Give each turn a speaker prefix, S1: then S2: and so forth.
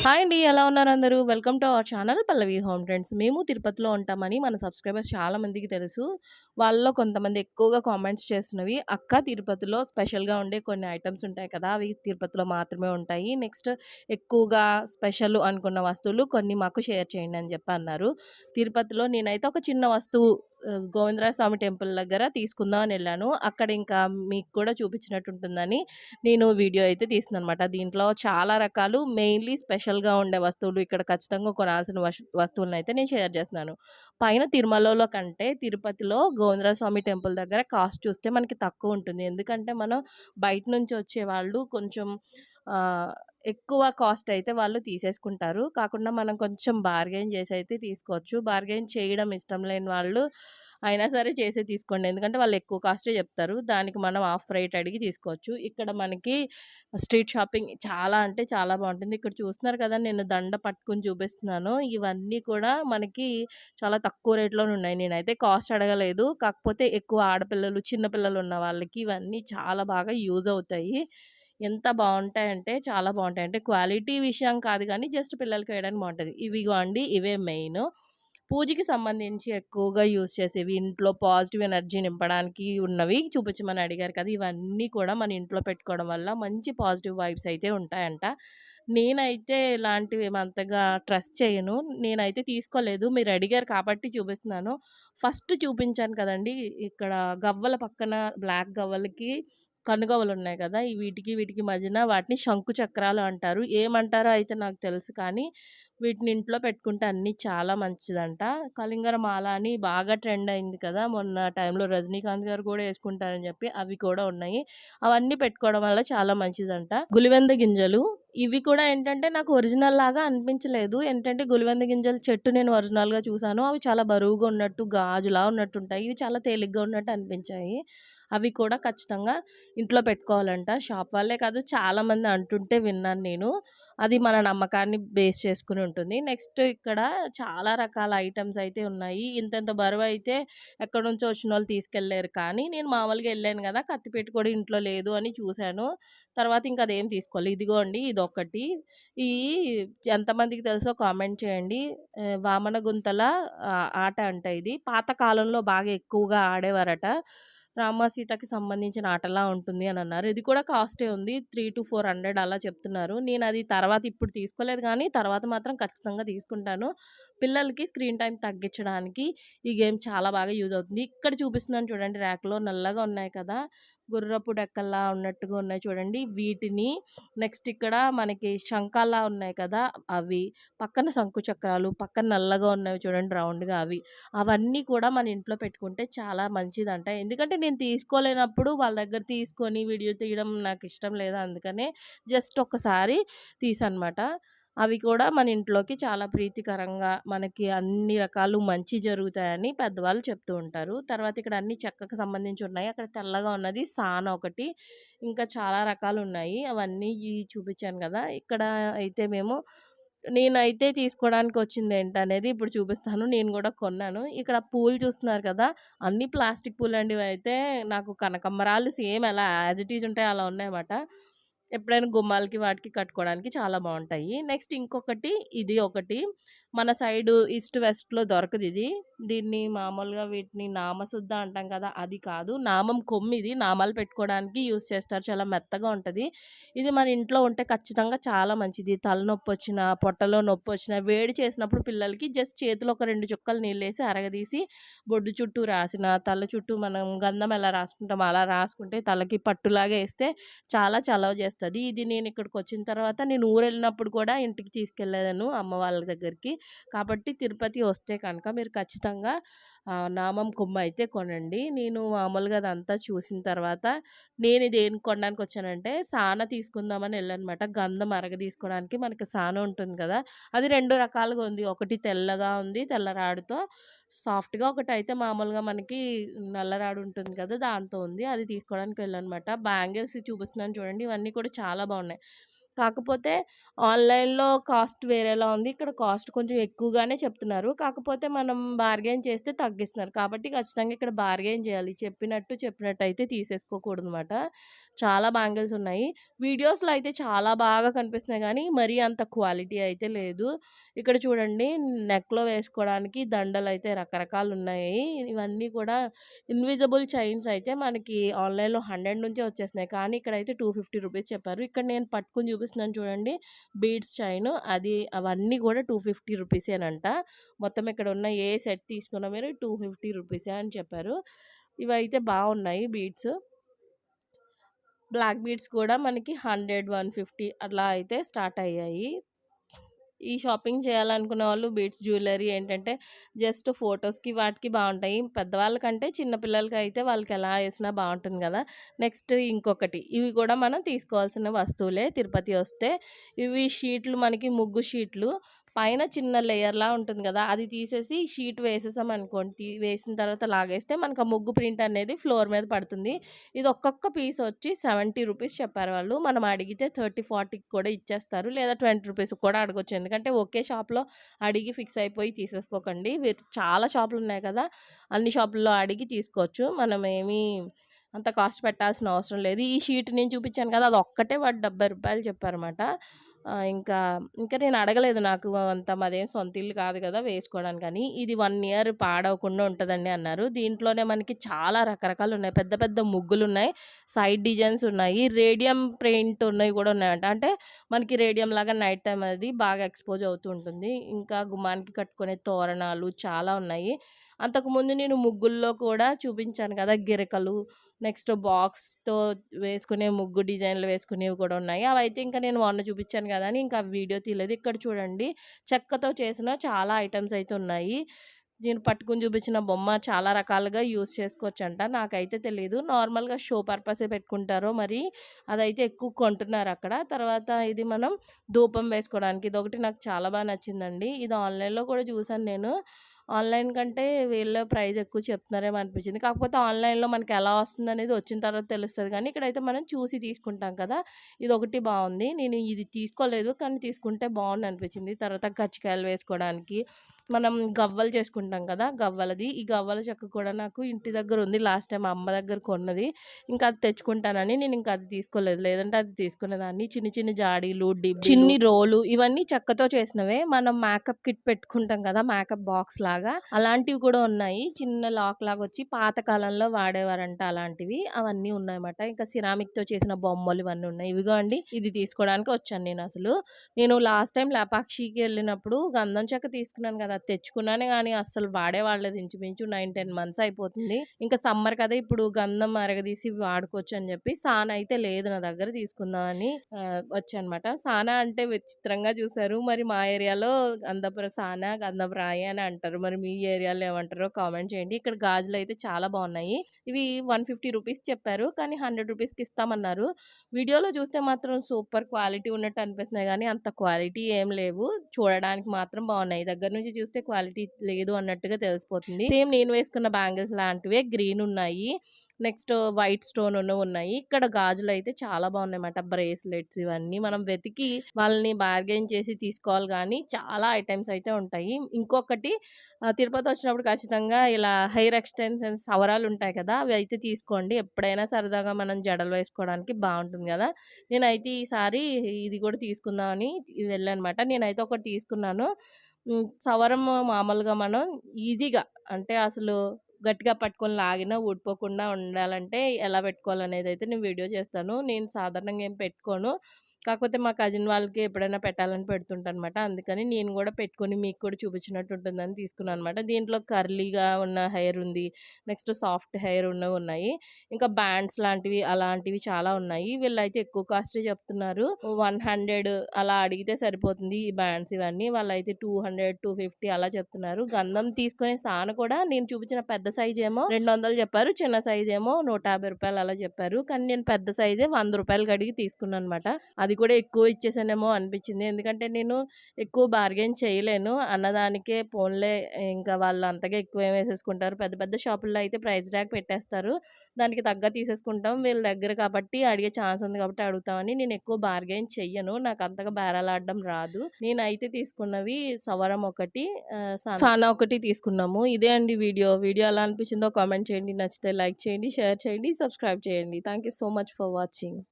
S1: Hi అండి ఎలా ఉన్నారు అందరూ? Welcome to our channel Pallavi home trends. మేము తిరుపతిలో ఉంటామని మన సబ్స్క్రైబర్స్ చాలా మందికి తెలుసు. వాళ్ళలో కొంతమంది ఎక్కువగా కామెంట్స్ చేస్తున్నవి అక్క తిరుపతిలో స్పెషల్గా ఉండే కొన్ని ఐటమ్స్ ఉంటాయి కదా అవి తిరుపతిలో మాత్రమే ఉంటాయి. నెక్స్ట్ ఎక్కువగా స్పెషల్ అనుకున్న వస్తువులు కొన్ని మాకు షేర్ చేయండి అని చెప్పి అన్నారు. తిరుపతిలో నేనైతే ఒక చిన్న వస్తువు ఆ, గోవిందరాజ స్వామి టెంపుల్ దగ్గర తీసుకుందాం అని వెళ్ళాను. అక్కడ ఇంకా మీకు కూడా చూపించినట్టు ఉంటుందని నేను వీడియో అయితే తీస్తున్నాను అనమాట దీంట్లో చాలా రకాలు మెయిన్లీ స్పెషల్ స్పెషల్గా ఉండే వస్తువులు ఇక్కడ ఖచ్చితంగా కొనాల్సిన వస్- వస్తువులను అయితే నేను షేర్ చేస్తున్నాను. పైన తిరుమలలో కంటే తిరుపతిలో గోవిందరాజ స్వామి టెంపుల్ దగ్గర కాస్ట్ చూస్తే మనకి తక్కువ ఉంటుంది. ఎందుకంటే మనం బయట నుంచి వచ్చే వాళ్ళు కొంచెం ఎక్కువ కాస్ట్ అయితే వాళ్ళు తీసేసుకుంటారు. కాకుండా మనం కొంచెం బార్గెన్ చేసి అయితే తీసుకోవచ్చు. బార్గెన్ చేయడం ఇష్టం లేని వాళ్ళు అయినా సరే చేసే తీసుకోండి. ఎందుకంటే వాళ్ళు ఎక్కువ కాస్టే చెప్తారు. దానికి మనం ఆఫ్ రేట్ అడిగి తీసుకోవచ్చు. ఇక్కడ మనకి స్ట్రీట్ షాపింగ్ చాలా అంటే చాలా బాగుంటుంది. ఇక్కడ చూస్తున్నారు కదా నేను దండ పట్టుకుని చూపిస్తున్నాను. ఇవన్నీ కూడా మనకి చాలా తక్కువ రేట్లోనే ఉన్నాయి. నేనైతే కాస్ట్ అడగలేదు. కాకపోతే ఎక్కువ ఆడపిల్లలు చిన్నపిల్లలు ఉన్న వాళ్ళకి ఇవన్నీ చాలా బాగా యూజ్ అవుతాయి. ఎంత బాగుంటాయంటే చాలా బాగుంటాయి. అంటే క్వాలిటీ విషయం కాదు కానీ జస్ట్ పిల్లలకి వేయడానికి బాగుంటుంది. ఇవిగో అండి ఇవే మెయిన్. పూజకి సంబంధించి ఎక్కువగా యూజ్ చేసేవి ఇంట్లో పాజిటివ్ ఎనర్జీ నింపడానికి ఉన్నవి చూపించమని అడిగారు కదా! ఇవన్నీ కూడా మన ఇంట్లో పెట్టుకోవడం వల్ల మంచి పాజిటివ్ వైబ్స్ అయితే ఉంటాయంట. నేనైతే ఇలాంటివి అంతగా ట్రస్ట్ చేయను. నేనైతే తీసుకోలేదు. మీరు అడిగారు కాబట్టి చూపిస్తున్నాను. ఫస్ట్ చూపించాను కదండి ఇక్కడ గవ్వల పక్కన బ్లాక్ గవ్వలకి కనుగవలు ఉన్నాయి కదా! ఈ వీటికి వీటికి మధ్యన వాటిని శంకు చక్రాలు అంటారు. ఏమంటారో అయితే నాకు తెలుసు కానీ వీటిని ఇంట్లో పెట్టుకుంటే అన్నీ చాలా మంచిదంట. కలింగర మాల అని బాగా ట్రెండ్ అయింది కదా! మొన్న టైంలో రజనీకాంత్ గారు కూడా వేసుకుంటారని చెప్పి అవి కూడా ఉన్నాయి. అవన్నీ పెట్టుకోవడం వల్ల చాలా మంచిదంట. గులివెంద గింజలు ఇవి కూడా ఏంటంటే నాకు ఒరిజినల్ లాగా అనిపించలేదు. ఏంటంటే గులివెంద గింజల చెట్టు నేను ఒరిజినల్గా చూశాను అవి చాలా బరువుగా ఉన్నట్టు గాజులా ఉన్నట్టు ఉంటాయి. ఇవి చాలా తేలిగ్గా ఉన్నట్టు అనిపించాయి. అవి కూడా ఖచ్చితంగా ఇంట్లో పెట్టుకోవాలంట. షాప్ వాళ్ళే కాదు చాలామంది అంటుంటే విన్నాను నేను. అది మన నమ్మకాన్ని బేస్ చేసుకుని ఉంటుంది. నెక్స్ట్ ఇక్కడ చాలా రకాల ఐటమ్స్ అయితే ఉన్నాయి. ఇంతెంత బరువు అయితే ఎక్కడి నుంచో వచ్చిన వాళ్ళు తీసుకెళ్ళలేరు. కానీ నేను మామూలుగా వెళ్ళాను కదా కత్తిపెట్టి కూడా ఇంట్లో లేదు అని చూశాను. తర్వాత ఇంకా అదేం తీసుకోవాలి? ఇదిగోండి ఇది ఒకటి ఈ ఎంతమందికి తెలుసో కామెంట్ చేయండి. వామన గుంతల ఆట అంట ఇది. పాతకాలంలో బాగా ఎక్కువగా ఆడేవారట. రామ సీతకి సంబంధించిన ఆటలా ఉంటుంది అని అన్నారు. ఇది కూడా కాస్టే ఉంది. త్రీ టు ఫోర్ హండ్రెడ్ అలా చెప్తున్నారు. నేను అది తర్వాత ఇప్పుడు తీసుకోలేదు కానీ తర్వాత మాత్రం ఖచ్చితంగా తీసుకుంటాను. పిల్లలకి స్క్రీన్ టైం తగ్గించడానికి ఈ గేమ్ చాలా బాగా యూజ్ అవుతుంది. ఇక్కడ చూపిస్తున్నాను చూడండి ర్యాక్లో నల్లగా ఉన్నాయి కదా. గుర్రపు డెక్కల్లా ఉన్నట్టుగా ఉన్నాయి చూడండి. వీటిని నెక్స్ట్ ఇక్కడ మనకి శంఖాల్లా ఉన్నాయి కదా అవి. పక్కన శంకు చక్రాలు పక్కన నల్లగా ఉన్నాయి చూడండి రౌండ్గా అవి. అవన్నీ కూడా మన ఇంట్లో పెట్టుకుంటే చాలా మంచిదంట. ఎందుకంటే నేను తీసుకోలేనప్పుడు వాళ్ళ దగ్గర తీసుకొని వీడియో తీయడం నాకు ఇష్టం లేదు అందుకనే జస్ట్ ఒకసారి తీసనమాట అవి కూడా మన ఇంట్లోకి చాలా ప్రీతికరంగా మనకి అన్ని రకాలు మంచి జరుగుతాయని పెద్దవాళ్ళు చెప్తూ ఉంటారు. తర్వాత ఇక్కడ అన్ని చెక్కకు సంబంధించి ఉన్నాయి. అక్కడ తెల్లగా ఉన్నది సాన ఒకటి ఇంకా చాలా రకాలు ఉన్నాయి. అవన్నీ చూపించాను కదా! ఇక్కడ అయితే మేము నేనైతే తీసుకోవడానికి వచ్చింది ఏంటనేది ఇప్పుడు చూపిస్తాను. నేను కూడా కొన్నాను. ఇక్కడ పూలు చూస్తున్నారు కదా! అన్ని ప్లాస్టిక్ పూలు అండి. అయితే నాకు కనకంబరాలు సేమ్ ఎలా యాజ్ ఇట్ ఈజ్ ఉంటాయి అలా ఉన్నాయన్నమాట ఎప్పుడైనా గుమ్మాలకి వాటికి కట్టుకోవడానికి చాలా బాగుంటాయి నెక్స్ట్ ఇంకొకటి ఇది ఒకటి. మన సైడు ఈస్ట్ వెస్ట్లో దొరకదు ఇది. దీన్ని మామూలుగా వీటిని నామశుద్ధ అంటాం కదా అది కాదు. నామం కొమ్మిది నామాలు పెట్టుకోవడానికి యూస్ చేస్తారు. చాలా మెత్తగా ఉంటుంది. ఇది మన ఇంట్లో ఉంటే ఖచ్చితంగా చాలా మంచిది. తలనొప్పి వచ్చిన పొట్టలో నొప్పి వచ్చిన వేడి చేసినప్పుడు పిల్లలకి జస్ట్ చేతిలో ఒక రెండు చుక్కలు నీళ్ళు వేసి అరగదీసి బొడ్డు చుట్టూ రాసిన తల చుట్టూ మనం గంధం ఎలా రాసుకుంటాం అలా రాసుకుంటే తలకి పట్టులాగా వేస్తే చాలా చలవ చేస్తుంది. ఇది నేను ఇక్కడికి వచ్చిన తర్వాత నేను ఊరు వెళ్ళినప్పుడు కూడా ఇంటికి తీసుకెళ్ళాను అమ్మ వాళ్ళ దగ్గరికి. కాబట్టి తిరుపతి వస్తే కనుక మీరు ఖచ్చితంగా ఖచ్చితంగా నామం కొమ్మ అయితే కొనండి. నేను మామూలుగా అదంతా చూసిన తర్వాత నేను ఇది కొనడానికి వచ్చానంటే సాన తీసుకుందామని వెళ్ళనమాట. గంధం అరగ తీసుకోవడానికి మనకి సాన ఉంటుంది కదా! అది రెండు రకాలుగా ఉంది. ఒకటి తెల్లగా ఉంది తెల్లరాడుతో. సాఫ్ట్గా ఒకటి అయితే మామూలుగా మనకి నల్లరాడు ఉంటుంది కదా! దాంతో ఉంది. అది తీసుకోవడానికి వెళ్ళనమాట. బ్యాంగిల్స్ చూపిస్తున్నాను చూడండి. ఇవన్నీ కూడా చాలా బాగున్నాయి. కాకపోతే ఆన్‌లైన్‌లో కాస్ట్ వేరేలా ఉంది. ఇక్కడ కాస్ట్ కొంచెం ఎక్కువగానే చెప్తున్నారు. కాకపోతే మనం బార్గెన్ చేస్తే తగ్గిస్తున్నారు. కాబట్టి ఖచ్చితంగా ఇక్కడ బార్గెన్ చేయాలి. చెప్పినట్టు చెప్పినట్టయితే తీసేసుకోకూడదనమాట. చాలా బ్యాంగిల్స్ ఉన్నాయి. వీడియోస్‌లో అయితే చాలా బాగా కనిపిస్తున్నాయి కానీ మరీ అంత క్వాలిటీ అయితే లేదు. ఇక్కడ చూడండి నెక్‌లో వేసుకోవడానికి దండలు అయితే రకరకాలు ఉన్నాయి ఇవన్నీ కూడా ఇన్విజిబుల్ చైన్స్ అయితే మనకి ఆన్‌లైన్‌లో 100 నుంచే వచ్చేస్తున్నాయి. కానీ ఇక్కడైతే రూ. 250 చెప్పారు. ఇక్కడ నేను పట్టుకుని చూపిస్తున్నాను చూడండి. బీడ్స్ చైన్ అది అవన్నీ కూడా రూ. 250 రూపీసేనంట. మొత్తం ఇక్కడ ఉన్న ఏ సెట్ తీసుకున్నా మీరు టూ ఫిఫ్టీ రూపీసే అని చెప్పారు. ఇవైతే బాగున్నాయి బీడ్స్. బ్లాక్ బీడ్స్ కూడా మనకి 100, 150 అట్లా అయితే స్టార్ట్ అయ్యాయి. ఈ షాపింగ్ చేయాలనుకునే వాళ్ళు బీట్స్ జ్యువెలరీ ఏంటంటే జస్ట్ ఫొటోస్కి వాటికి బాగుంటాయి పెద్దవాళ్ళకంటే చిన్నపిల్లలకి అయితే వాళ్ళకి ఎలా వేసినా బాగుంటుంది కదా నెక్స్ట్ ఇంకొకటి ఇవి కూడా మనం తీసుకోవాల్సిన వస్తువులే తిరుపతి వస్తే. ఇవి షీట్లు మనకి ముగ్గు షీట్లు. పైన చిన్న లేయర్‌లా ఉంటుంది కదా అది తీసేసి షీట్ వేసేసాం అనుకోండి వేసిన తర్వాత లాగేస్తే మనకు ఆ ముగ్గు ప్రింట్ అనేది ఫ్లోర్ మీద పడుతుంది. ఇది ఒక్కొక్క పీస్ వచ్చి సెవెంటీ రూపీస్ చెప్పారు వాళ్ళు. మనం అడిగితే 30, 40కి కూడా ఇచ్చేస్తారు. లేదా ట్వంటీ రూపీస్ కూడా అడగొచ్చు. ఎందుకంటే ఒకే షాప్‌లో అడిగి ఫిక్స్ అయిపోయి తీసేసుకోకండి. చాలా చాలా షాపులున్నాయి కదా! అన్ని షాపుల్లో అడిగి తీసుకోవచ్చు. మనం ఏమీ అంత కాస్ట్ పెట్టాల్సిన అవసరం లేదు. ఈ షీట్ నేను చూపించాను కదా! అది ఒక్కటే వాడు డెబ్బై రూపాయలు చెప్పారన్నమాట. ఇంకా ఇంకా నేను అడగలేదు. నాకు అంత మాదేం సొంత ఇల్లు కాదు కదా! వేసుకోవడానికి కానీ ఇది వన్ ఇయర్ పాడవకుండా ఉంటుందండి అన్నారు. దీంట్లోనే మనకి చాలా రకరకాలు ఉన్నాయి పెద్ద పెద్ద ముగ్గులు ఉన్నాయి సైడ్ డిజైన్స్ ఉన్నాయి. రేడియం పెయింట్ ఉన్నాయి కూడా ఉన్నాయంట. అంటే మనకి రేడియం లాగా నైట్ టైం అది బాగా ఎక్స్‌పోజ్ అవుతూ ఉంటుంది. ఇంకా గుమ్మానికి కట్టుకునే తోరణాలు చాలా ఉన్నాయి. అంతకుముందు నేను ముగ్గుల్లో కూడా చూపించాను కదా! గిరకలు నెక్స్ట్ బాక్స్‌తో వేసుకునే ముగ్గు డిజైన్‌లు వేసుకునేవి కూడా ఉన్నాయి. అవి అయితే ఇంకా నేను మొన్న చూపించాను కదా! అని ఇంకా వీడియో తీయలేదు. ఇక్కడ చూడండి చెక్కతో చేసిన చాలా ఐటమ్స్ అయితే ఉన్నాయి. నేను పట్టుకుని చూపించిన బొమ్మ చాలా రకాలుగా యూజ్ చేసుకోవచ్చంట. నాకైతే తెలియదు నార్మల్‌గా షో పర్పసే పెట్టుకుంటారో మరి అదైతే ఎక్కువ కొంటున్నారు అక్కడ. తర్వాత ఇది మనం ధూపం వేసుకోవడానికి ఇదొకటి నాకు చాలా బాగా నచ్చిందండి. ఇది ఆన్‌లైన్‌లో కూడా చూసాను నేను. ఆన్‌లైన్ కంటే వీళ్ళ ప్రైజ్ ఎక్కువ చెప్తున్నారేమో అనిపించింది. కాకపోతే ఆన్‌లైన్‌లో మనకి ఎలా వస్తుందనేది వచ్చిన తర్వాత తెలుస్తుంది కానీ ఇక్కడైతే మనం చూసి తీసుకుంటాం కదా! ఇది ఒకటి బాగుంది నేను ఇది తీసుకోలేదు. కానీ తీసుకుంటే బావుండనిపించింది. తర్వాత కచ్చికాయలు వేసుకోవడానికి మనం గవ్వలు చేసుకుంటాం కదా! గవ్వలది. ఈ గవ్వల చెక్క కూడా నాకు ఇంటి దగ్గర ఉంది. లాస్ట్ టైం అమ్మ దగ్గర కొన్నది. ఇంకా అది తెచ్చుకుంటానని నేను ఇంకా అది తీసుకోలేదు. లేదంటే అది తీసుకునేదాన్ని. చిన్ని చిన్ని జాడీలు, డిప్ చిన్ని రోలు ఇవన్నీ చెక్కతో చేసినవే. మనం మేకప్ కిట్ పెట్టుకుంటాం కదా! మేకప్ బాక్స్ లాగా అలాంటివి కూడా ఉన్నాయి. చిన్న లాక్ లాగా వచ్చి పాత కాలంలో వాడేవారంట అలాంటివి. అవన్నీ ఉన్నాయన్నమాట. ఇంకా సిరామిక్‌తో చేసిన బొమ్మలు ఇవన్నీ ఉన్నాయి. ఇవిగో అండి ఇది తీసుకోవడానికి వచ్చాను నేను అసలు నేను లాస్ట్ టైం లేపాక్షికి వెళ్ళినప్పుడు గంధం చెక్క తీసుకున్నాను కదా! తెచ్చుకున్నాను తెచ్చుకున్నానే గానీ అస్సలు వాడే ఇంచుమించు 9, 10 మంత్స్ అయిపోతుంది. ఇంకా సమ్మర్ కదా! ఇప్పుడు గంధం అరగదీసి వాడుకోవచ్చు అని చెప్పి సానా అయితే లేదు నా దగ్గర తీసుకుందామని వచ్చానమాట సానా అంటే విచిత్రంగా చూసారు. మరి మా ఏరియాలో గంధపుర సానా గంధపు రాయి అని అంటారు. మరి మీ ఏరియాలో ఏమంటారో కామెంట్ చేయండి. ఇక్కడ గాజులు అయితే చాలా బాగున్నాయి ఇవి వన్ ఫిఫ్టీ రూపీస్ చెప్పారు. కానీ హండ్రెడ్ రూపీస్కి ఇస్తామన్నారు. వీడియోలో చూస్తే మాత్రం సూపర్ క్వాలిటీ ఉన్నట్టు అనిపిస్తున్నాయి కానీ అంత క్వాలిటీ ఏం లేవు. చూడడానికి మాత్రం బాగున్నాయి దగ్గర నుంచి చూస్తే క్వాలిటీ లేదు అన్నట్టుగా తెలిసిపోతుంది. సేమ్ నేను వేసుకున్న బ్యాంగిల్స్ లాంటివే గ్రీన్ ఉన్నాయి. నెక్స్ట్ వైట్ స్టోన్ ఉన్నాయి. ఇక్కడ గాజులైతే చాలా బావున్నాయన్నమాట. బ్రేస్లెట్స్ ఇవన్నీ మనం వెతికి వాళ్ళని బార్గెయిన్ చేసి తీసుకోవాలి గానీ చాలా ఐటెమ్స్ అయితే ఉంటాయి. ఇంకొకటి తిరుపతి వచ్చినప్పుడు ఖచ్చితంగా ఇలా హెయిర్ ఎక్స్‌టెన్షన్స్ సవరాలు ఉంటాయి కదా! అవి అయితే తీసుకోండి. ఎప్పుడైనా సరదాగా మనం జడలు వేసుకోవడానికి బావుంటుంది కదా! నేనైతే ఈసారి ఇది కూడా తీసుకుందామని వెళ్ళానన్నమాట. నేనైతే ఒకటి తీసుకున్నాను. సవరం మామూలుగా మనం ఈజీగా అంటే అసలు గట్టిగా పట్టుకొని లాగినా ఊడిపోకుండా ఉండాలంటే ఎలా పెట్టుకోవాలనేదైతే నేను వీడియో చేస్తాను. నేను సాధారణంగా ఏం పెట్టుకోను. కాకపోతే మా కజిన్ వాళ్ళకి ఎప్పుడైనా పెట్టాలని పెడుతుంటానమాట అందుకని నేను కూడా పెట్టుకొని మీకు కూడా చూపించినట్టు ఉంటుందని తీసుకున్నానన్నమాట. దీంట్లో కర్లీగా ఉన్న హెయిర్ ఉంది. నెక్స్ట్ సాఫ్ట్ హెయిర్ ఉన్నవి ఉన్నాయి. ఇంకా బ్యాండ్స్ లాంటివి అలాంటివి చాలా ఉన్నాయి. వీళ్ళైతే ఎక్కువ కాస్ట్ చెప్తున్నారు. 100 అలా అడిగితే సరిపోతుంది ఈ బ్యాండ్స్ ఇవన్నీ. వాళ్ళైతే 200, 250 అలా చెప్తున్నారు. గంధం తీసుకునే సాన కూడా నేను చూపించిన పెద్ద సైజ్ ఏమో 200 చెప్పారు. చిన్న సైజ్ ఏమో నూట యాభై రూపాయలు అలా చెప్పారు. కానీ నేను పెద్ద సైజే వంద రూపాయలు అడిగి తీసుకున్నానన్నమాట. అది అది కూడా ఎక్కువ ఇచ్చేసానేమో అనిపించింది. ఎందుకంటే నేను ఎక్కువ బార్గెన్ చేయలేను. అన్నదానికే ఫోన్లే ఇంకా వాళ్ళు అంతగా ఎక్కువ ఏం వేసేసుకుంటారు. పెద్ద పెద్ద షాపుల్లో అయితే ప్రైస్ ట్యాగ్ పెట్టేస్తారు. దానికి తగ్గ తీసేసుకుంటాం. వీళ్ళ దగ్గర కాబట్టి అడిగే ఛాన్స్ ఉంది కాబట్టి అడుగుతామని నేను ఎక్కువ బార్గెన్ చెయ్యను. నాకు అంతగా బేరాలాడడం రాదు. నేనైతే తీసుకున్నవి సవరం ఒకటి, సానా ఒకటి తీసుకున్నాము. ఇదే అండి వీడియో. వీడియో ఎలా అనిపించిందో కామెంట్ చేయండి. నచ్చితే లైక్ చేయండి, షేర్ చేయండి, సబ్స్క్రైబ్ చేయండి. Thank you so much for watching.